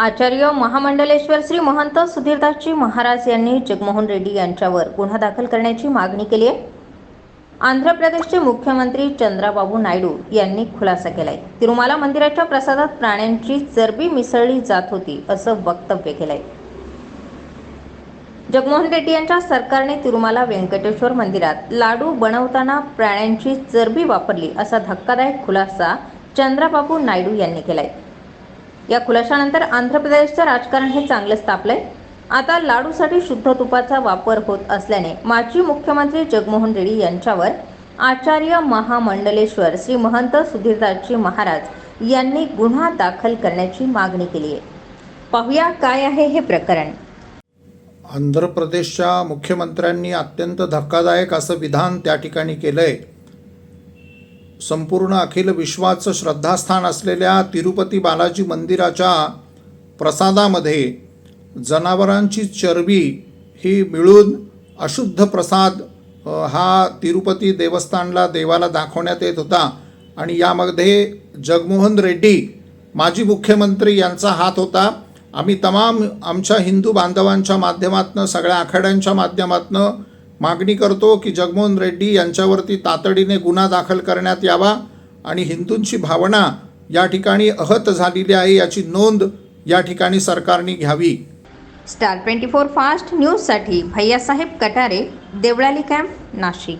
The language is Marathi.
आचार्य महामंडलेश्वर श्री महंत सुधीरदासजी महाराज यांनी जगमोहन रेड्डी यांच्यावर गुन्हा दाखल करण्याची मागणी केली आहे. आंध्र प्रदेशचे मुख्यमंत्री चंद्राबाबू नायडू यांनी खुलासा केलाय. तिरुमाला मंदिराच्या प्रसादात प्राण्यांची चरबी मिसळली जात होती असं वक्तव्य केलंय. जगमोहन रेड्डी यांच्या सरकारने तिरुमाला व्यंकटेश्वर मंदिरात लाडू बनवताना प्राण्यांची चरबी वापरली असा धक्कादायक खुलासा चंद्राबाबू नायडू यांनी केलाय. या खुलाशानंतर आंध्र प्रदेशचं राजकारण हे चांगलंच तापलंय आता लाडूसाठी शुद्ध तुपाचा वापर होत असल्याने माजी मुख्यमंत्री जगमोहन रेड्डी यांच्यावर आचार्य महामंडलेश्वर श्री महंत सुधीरदासजी महाराज यांनी गुन्हा दाखल करण्याची मागणी केली आहे. पाहूया काय आहे हे प्रकरण. आंध्र प्रदेशच्या मुख्यमंत्र्यांनी अत्यंत धक्कादायक असं विधान त्या ठिकाणी केलंय. संपूर्ण अखिल विश्वाचं श्रद्धास्थान असलेल्या तिरुपती बालाजी मंदिराच्या प्रसादामध्ये जनावरांची चरबी ही मिळून अशुद्ध प्रसाद हा तिरुपती देवस्थानला देवाला दाखवण्यात येत होता. आणि यामध्ये जगमोहन रेड्डी माजी मुख्यमंत्री यांचा हात होता. आम्ही तमाम आमच्या हिंदू बांधवांच्या माध्यमातनं सगळ्या आखाड्यांच्या माध्यमातनं मागणी करतो की जगमोहन रेड्डी यांच्यावरती तातडीने गुन्हा दाखल करण्यात यावा आणि हिंदूंची भावना या ठिकाणी अहत झालेली आहे याची नोंद या ठिकाणी सरकारने घ्यावी. स्टार ट्वेंटी फोर फास्ट न्यूजसाठी भैयासाहेब कटारे देवळाली कॅम्प नाशिक.